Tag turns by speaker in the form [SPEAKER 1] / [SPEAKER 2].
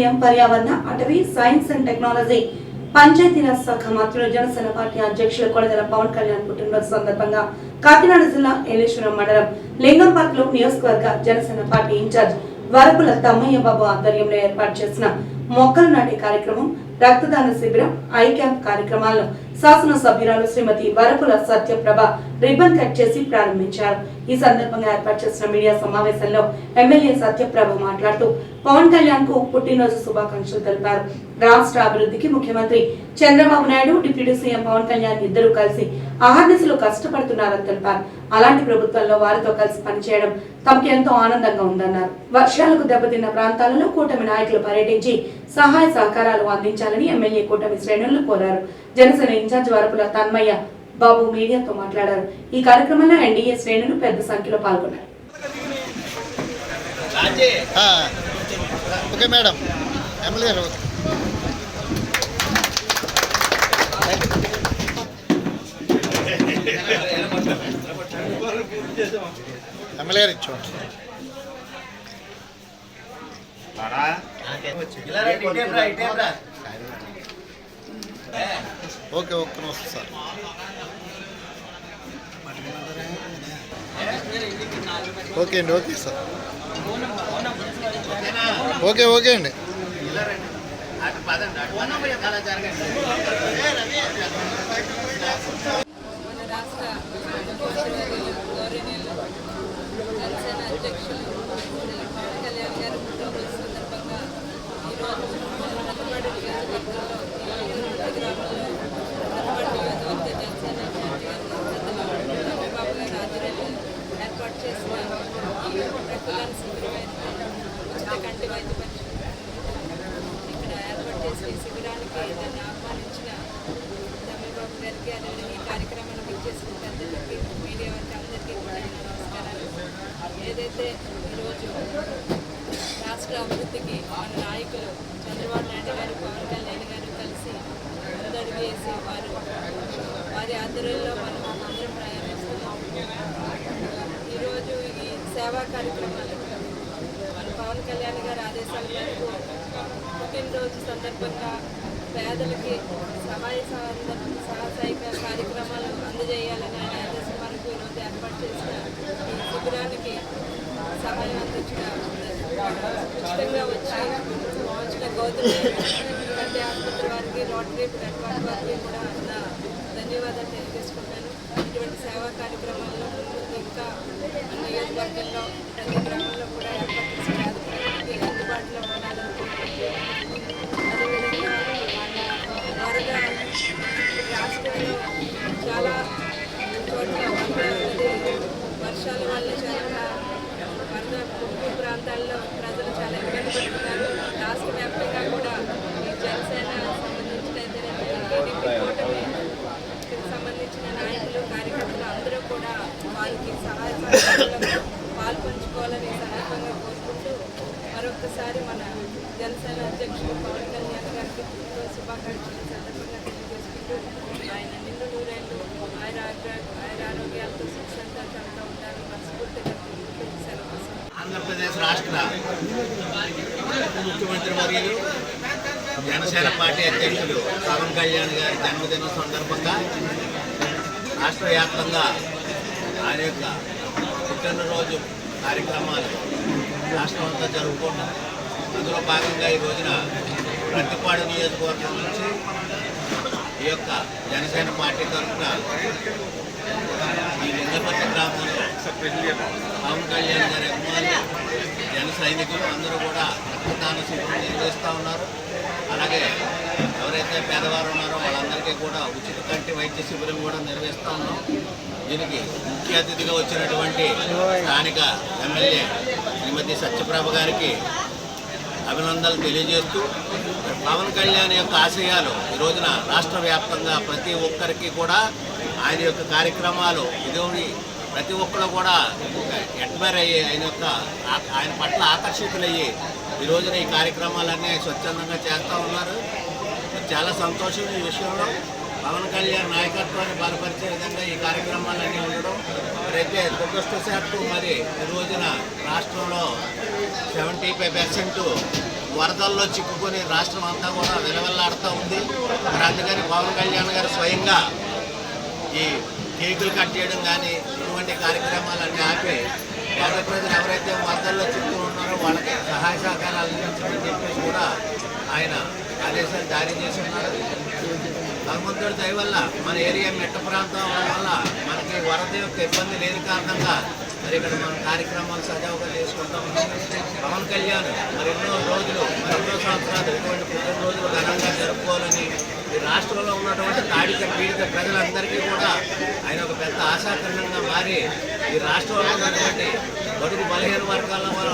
[SPEAKER 1] CM పర్యావరణ అటవీ science and technology Panchayati Raj శాఖ మంత్రులు జనసేన పార్టీ అధ్యక్షులు కొడదల పవన్ కళ్యాణ్ పుట్టినరోజు సందర్భంగా కాకినాడ జిల్లా ఏలేశ్వరం మండలం లింగంపట్ల నియోజకవర్గ Janasena party in charge Varupula Thammayya Babu ఆధ్వర్యంలో ఏర్పాటు చేసిన మొక్కలు నాటే కార్యక్రమం రక్తదాన శిబిరం ఐ క్యాంప్ కార్యక్రమాలను శాసన సభ్యురాలు శ్రీమతి వరపుల సత్యప్రభ రిబ్బన్ కట్ చేసి ప్రారంభించారు. ఈ సందర్భంగా ఏర్పాటు చేసిన మీడియా సమావేశంలో ఎమ్మెల్యే సత్యప్రభ మాట్లాడుతూ పవన్ కళ్యాణ్కు పుట్టినరోజు శుభాకాంక్షలు తెలిపారు. రాష్ట్ర అభివృద్ధికి ముఖ్యమంత్రి చంద్రబాబు నాయుడు డిప్యూటీ సీఎం పవన్ కళ్యాణ్ ఇద్దరు కలిసి ఆహార్నిశలు కష్టపడుతున్నారని తెలిపారు. అలాంటి ప్రభుత్వంలో వారితో కలిసి పనిచేయడం తమకు ఎంతో ఆనందంగా ఉందన్నారు. వర్షాలకు దెబ్బతిన్న ప్రాంతాలలో కూటమి నాయకులు పర్యటించి సహాయ సహకారాలు అందించాలని ఎమ్మెల్యే కూటమి శ్రేణులు కోరారు. జనసేన ఇన్ఛార్జ్ వరపుల తన్మయ్య బాబు మీడియాతో మాట్లాడారు. ఈ కార్యక్రమంలో ఎన్డీఏ శ్రేణులు పెద్ద సంఖ్యలో పాల్గొన్నారు.
[SPEAKER 2] ఆ, ఓకే మేడం. ఎమ్మెల్యే గారు ఓకే. ఎమ్మెల్యే గారు ఇచ్చు ఓకే ఒక్క నిమిషం సార్. ఓకే అండి ఓకే సార్. ఓకే ఓకే అండి.
[SPEAKER 3] రాష్ట్ర అధ్యక్షులు శ్రీ పవన్ కళ్యాణ్ గారి పుట్టినరోజు సందర్భంగా ఈరోజు రన్నపాడు నియోజకవర్గంలో ఈ గ్రామంలో రన్నపాడు నియోజకవర్గ జనసేన పార్టీ గారు చంద్రబాబు గారి ఆధ్వర్యంలో ఏర్పాటు చేసిన ఈ రక్తదాన శిబిరమైతే ఉచిత కంటి వైద్య పరీక్ష ఇక్కడ ఏర్పాటు చేసిన ఈ శిబిరానికి నన్ను ఆహ్వానించిన తమిళబాబు గారికి అదేవిధంగా ఈ కార్యక్రమాన్ని విచ్చేసిన పెద్దలకి మీడియా వారికి అందరికీ కూడా నమస్కారాలు. ఏదైతే ఈరోజు రాష్ట్ర అభివృద్ధికి మన నాయకులు చంద్రబాబు నాయుడు గారు పవన్ కళ్యాణ్ గారు కలిసి ముందడుగు వేసి వారు వారి ఆధ్వర్యంలో మనం అందరం ప్రయాణిస్తున్నాం ఈరోజు ఈ సేవా కార్యక్రమాలు మన పవన్ కళ్యాణ్ గారి ఆదేశాల మేరకు పుట్టినరోజు సందర్భంగా పేదలకి సహాయ సహాయక కార్యక్రమాలు అందజేయాలని ఆయన ఆదేశం వరకు ఈరోజు ఏర్పాటు చేసిన ఈ శిబిరానికి సహాయం అందించిన ఉచితంగా వచ్చి వచ్చిన గౌతమి కంటి ఆసుపత్రి వారికి రోటరీ నెట్వర్క్ వారికి కూడా నా ధన్యవాదాలు తెలియజేసుకుంటాను. ఇటువంటి సేవా కార్యక్రమాల్లో ఇంకా మన నియోజకవర్గంలో ప్రతి గ్రామంలో కూడా మరొకసారి మన జనసేన అధ్యక్షులు పవన్ కళ్యాణ్ గారికి శుభాకాంక్షలు సందర్భంగా తెలియజేసుకుంటూ ఆయన నిండు నూరేళ్ళు ఆయన ఆయన ఆరోగ్యాలతో సుఖ సంతోషాలతో ఉంటారు మనస్ఫూర్తిగా కోరుకుంటూ
[SPEAKER 4] ఆంధ్రప్రదేశ్ రాష్ట్ర ముఖ్యమంత్రి వర్యులు జనసేన పార్టీ అధ్యక్షులు పవన్ కళ్యాణ్ గారి జన్మదినం సందర్భంగా రాష్ట్ర వ్యాప్తంగా ఆయన యొక్క పుట్టినరోజు కార్యక్రమాలు రాష్ట్రం అంతా జరుపుకుంటాం. అందులో భాగంగా ఈ రోజున ప్రతిపాడు నియోజకవర్గం నుంచి ఈ యొక్క జనసేన పార్టీ తరఫున ఈ గ్రామంలో పవన్ కళ్యాణ్ గారి అభిమానులు జన సైనికులు అందరూ కూడా రక్తదాన శిబిరం నిర్వహిస్తూ ఉన్నారు అలాగే ఎవరైతే పేదవారు ఉన్నారో వాళ్ళందరికీ కూడా ఉచిత కంటి వైద్య శిబిరం కూడా నిర్వహిస్తూ ఉన్నాం దీనికి ముఖ్య అతిథిగా వచ్చినటువంటి స్థానిక ఎమ్మెల్యే శ్రీమతి సత్యప్రభ గారికి అభినందనలు తెలియజేస్తూ పవన్ కళ్యాణ్ యొక్క ఆశయాలు ఈ రోజున రాష్ట్ర వ్యాప్తంగా ప్రతి ఒక్కరికి కూడా ఆయన యొక్క కార్యక్రమాలు ఇదేమి ప్రతి ఒక్కరు కూడా అడ్మైర్ అయ్యి ఆయన యొక్క ఆయన పట్ల ఆకర్షితులయ్యి ఈ రోజున ఈ కార్యక్రమాలన్నీ స్వచ్ఛందంగా చేస్తూ ఉన్నారు. చాలా సంతోషం ఈ విషయంలో. పవన్ కళ్యాణ్ నాయకత్వాన్ని బలపరిచే విధంగా ఈ కార్యక్రమాలన్నీ ఉండడం మరైతే దురదృష్టశాత్తు మరి ఈ రోజున రాష్ట్రంలో సెవెంటీ ఫైవ్ పర్సెంట్ వరదల్లో చిక్కుకొని రాష్ట్రం అంతా కూడా వెలవెల్లాడుతూ ఉంది. మరి అందుకని పవన్ కళ్యాణ్ గారు స్వయంగా ఈ కేకులు కట్ చేయడం కానీ ఇటువంటి కార్యక్రమాలన్నీ ఆపి పేద ప్రజలు ఎవరైతే వరదల్లో చిక్కుకుని ఉన్నారో వాళ్ళకి సహాయ సహకారాలు అందించమని చెప్పేసి కూడా ఆయన ఆదేశాలు జారీ చేసి ఉన్నారు. భగవంతుడి దయ వల్ల మన ఏరియా మెట్ట ప్రాంతం వల్ల మనకి వరద యొక్క ఇబ్బంది లేని కారణంగా మరి ఇక్కడ మన కార్యక్రమాలు సజావుగా చేసుకుంటాం. పవన్ కళ్యాణ్ మరి ఎన్నో రోజులు మరి ఎన్నో సంవత్సరాలు ఇటువంటి రోజులు ఘనంగా జరుపుకోవాలని ఈ రాష్ట్రంలో ఉన్నటువంటి తాడిత పీడిత ప్రజలందరికీ కూడా ఆయన ఒక పెద్ద ఆశాకరణంగా మారి ఈ రాష్ట్రంలో ఉన్నటువంటి బడుగు బలహీన వర్గాల వాళ్ళ